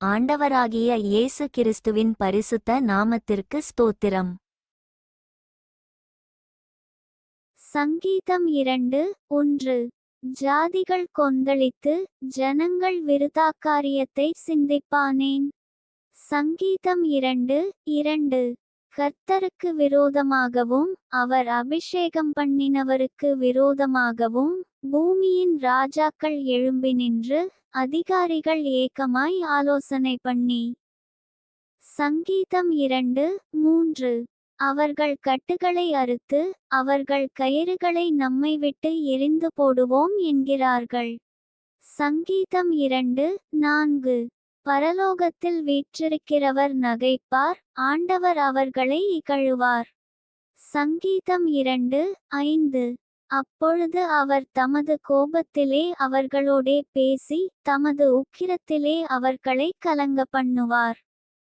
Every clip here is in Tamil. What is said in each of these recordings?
ஆண்டவராகிய இயேசு கிறிஸ்துவின் பரிசுத்த நாமத்திற்கு ஸ்தோத்திரம். சங்கீதம் இரண்டு ஒன்று. ஜாதிகள் கொந்தளித்து ஜனங்கள் விருதாக்காரியத்தை சிந்திப்பானேன்? சங்கீதம் இரண்டு இரண்டு. கர்த்தருக்கு விரோதமாகவும் அவர் அபிஷேகம் பண்ணினவருக்கு விரோதமாகவும் பூமியின் ராஜாக்கள் எழும்பி நின்று அதிகாரிகள் ஏகமாய் ஆலோசனை பண்ணி. சங்கீதம் இரண்டு மூன்று. அவர்கள் கட்டுகளை அறுத்து அவர்கள் கயிறுகளை நம்மை விட்டு எரிந்து போடுவோம் என்கிறார்கள். சங்கீதம் இரண்டு நான்கு. பரலோகத்தில் வீற்றிருக்கிறவர் நகைப்பார் ஆண்டவர் அவர்களை இகழுவார். சங்கீதம் இரண்டு ஐந்து. அப்பொழுது அவர் தமது கோபத்திலே அவர்களோடே பேசி தமது உக்கிரத்திலே அவர்களை கலங்க பண்ணுவார்.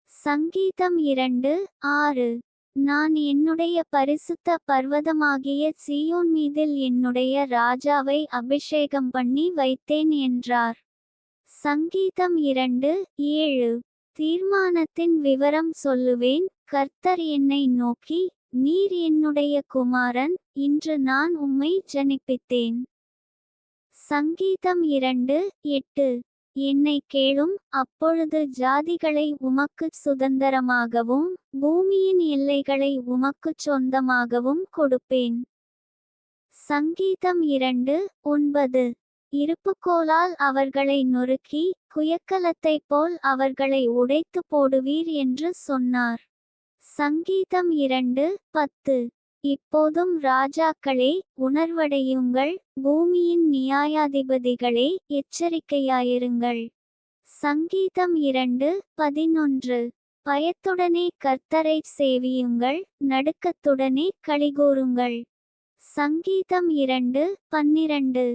சங்கீதம் இரண்டு ஆறு. நான் என்னுடைய பரிசுத்த பர்வதமாகிய சீயோன் மீதில் என்னுடைய ராஜாவை அபிஷேகம் பண்ணி வைத்தேன் என்றார். சங்கீதம் இரண்டு ஏழு. தீர்மானத்தின் விவரம் சொல்லுவேன். கர்த்தர் என்னை நோக்கி நீர் என்னுடைய குமாரன் இன்று நான் உம்மை ஜனிப்பித்தேன். சங்கீதம் இரண்டு எட்டு. என்னை கேளும் அப்பொழுது ஜாதிகளை உமக்குச் சுதந்திரமாகவும் பூமியின் எல்லைகளை உமக்குச் சொந்தமாகவும் கொடுப்பேன். சங்கீதம் இரண்டு ஒன்பது. இருப்புக்கோலால் அவர்களை நொறுக்கி குயக்கலத்தைப் போல் அவர்களை உடைத்து போடுவீர் என்று சொன்னார். சங்கீதம் இரண்டு பத்து. இப்போதும் ராஜாக்களே உணர்வடையுங்கள். பூமியின் நியாயாதிபதிகளே எச்சரிக்கையாயிருங்கள். சங்கீதம் இரண்டு பதினொன்று. பயத்துடனே கர்த்தரை சேவியுங்கள். நடுக்கத்துடனே கழிகூறுங்கள் சங்கீதம் இரண்டு பன்னிரண்டு.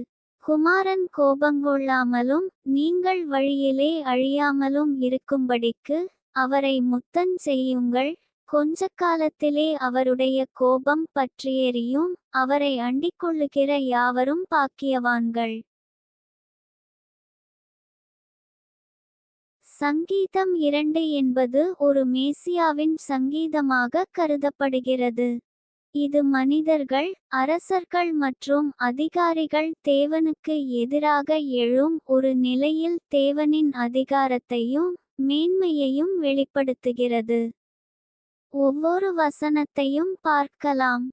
குமாரன் கோபங்கொள்ளாமலும் நீங்கள் வழியிலே அழியாமலும் இருக்கும்படிக்கு அவரை முத்தம் செய்யுங்கள். கொஞ்ச காலத்திலே அவருடைய கோபம் பற்றியெறியும் அவரை அண்டிக்கொள்ளுகிற யாவரும் பாக்கியவான்கள். சங்கீதம் இரண்டு என்பது ஒரு மேசியாவின் சங்கீதமாக கருதப்படுகிறது. இது மனிதர்கள் அரசர்கள் மற்றும் அதிகாரிகள் தேவனுக்கு எதிராக எழும் ஒரு நிலையில் தேவனின் அதிகாரத்தையும் மேன்மையையும் வெளிப்படுத்துகிறது. ஒவ்வொரு வசனத்தையும் பார்க்கலாம்.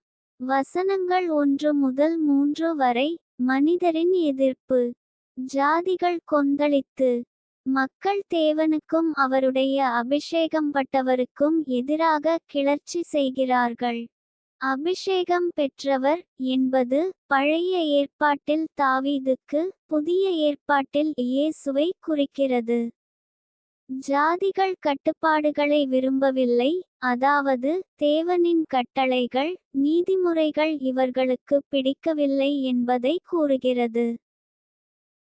வசனங்கள் ஒன்று முதல் மூன்று வரை மனிதரின் எதிர்ப்பு. ஜாதிகள் கொந்தளித்து. மக்கள் தேவனுக்கும் அவருடைய அபிஷேகம் பட்டவருக்கும் எதிராக கிளர்ச்சி செய்கிறார்கள். அபிஷேகம் பெற்றவர் என்பது பழைய ஏற்பாட்டில் தாவீதுக்கு புதிய ஏற்பாட்டில் இயேசுவை குறிக்கிறது. ஜாதிகள் கட்டுப்பாடுகளை விரும்பவில்லை அதாவது தேவனின் கட்டளைகள் நீதிமுறைகள் இவர்களுக்கு பிடிக்கவில்லை என்பதை கூறுகிறது.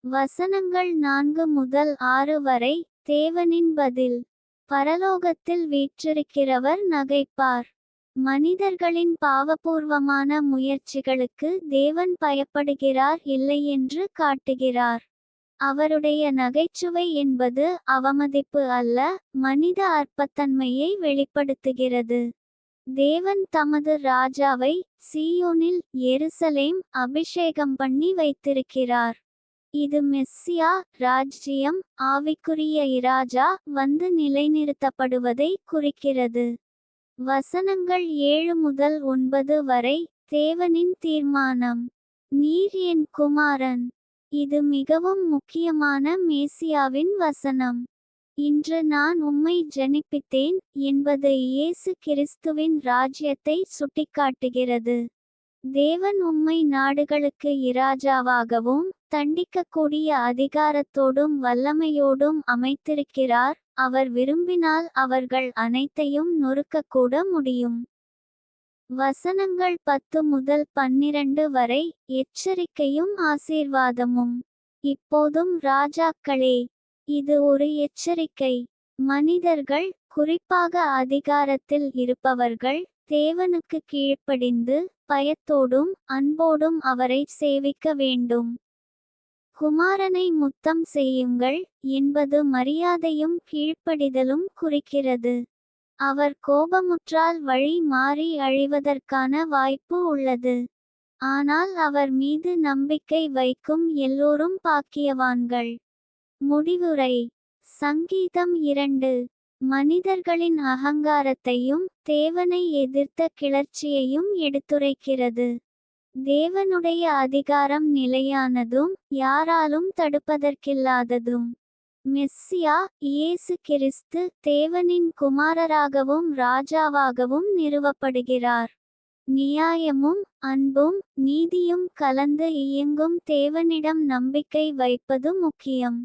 வசனங்கள் நான்கு முதல் ஆறு வரை தேவனின் பதில் பரலோகத்தில் வீற்றிருக்கிறவர் நகைப்பார். மனிதர்களின் பாவபூர்வமான முயற்சிகளுக்கு தேவன் பயப்படுகிறார் இல்லை என்று காட்டுகிறார். அவருடைய நகைச்சுவை என்பது அவமதிப்பு அல்ல மனித அற்பத்தன்மையை வெளிப்படுத்துகிறது. தேவன் தமது ராஜாவை சியோனில் எருசலேம் அபிஷேகம் பண்ணி வைத்திருக்கிறார். இது மெஸ்ஸியா ராஜ்ஜியம் ஆவிக்குரிய இராஜா வந்து நிலைநிறுத்தப்படுவதை குறிக்கிறது. வசனங்கள் ஏழு முதல் ஒன்பது வரை தேவனின் தீர்மானம். நீர் என் குமாரன். இது மிகவும் முக்கியமான மேசியாவின் வசனம். இன்று நான் உம்மை ஜனிப்பித்தேன் என்பது இயேசு கிறிஸ்துவின் ராஜ்யத்தை சுட்டிக்காட்டுகிறது. தேவன் உம்மை நாடுகளுக்கு இராஜாவாகவும் தண்டிக்கக்கூடிய அதிகாரத்தோடும் வல்லமையோடும் அமைத்திருக்கிறார் அவர் விரும்பினால் அவர்கள் அனைத்தையும் நொறுக்கக்கூட முடியும். வசனங்கள் பத்து முதல் பன்னிரண்டு வரை எச்சரிக்கையும் ஆசீர்வாதமும். இப்போதும் ராஜாக்களே இது ஒரு எச்சரிக்கை. மனிதர்கள் குறிப்பாக அதிகாரத்தில் இருப்பவர்கள் தேவனுக்கு கீழ்ப்படிந்து பயத்தோடும் அன்போடும் அவரை சேவிக்க வேண்டும். குமாரனை முத்தம் செய்யுங்கள் என்பது மரியாதையும் கீழ்ப்படிதலும் குறிக்கிறது. அவர் கோபமுற்றால் வழி மாறி அழிவதற்கான வாய்ப்பு உள்ளது. ஆனால் அவர் மீது நம்பிக்கை வைக்கும் எல்லோரும் பாக்கியவான்கள். முடிவுரை. சங்கீதம் இரண்டு. மனிதர்களின் அகங்காரத்தையும் தேவனை எதிர்த்த கிளர்ச்சியையும் எடுத்துரைக்கிறது. தேவனுடைய அதிகாரம் நிலையானதும் யாராலும் தடுப்பதற்கில்லாததும். மெஸ்ஸியா இயேசு கிறிஸ்து தேவனின் குமாரராகவும் ராஜாவாகவும் நிறுவப்படுகிறார். நியாயமும் அன்பும் நீதியும் கலந்து இயங்கும் தேவனிடம் நம்பிக்கை வைப்பது முக்கியம்.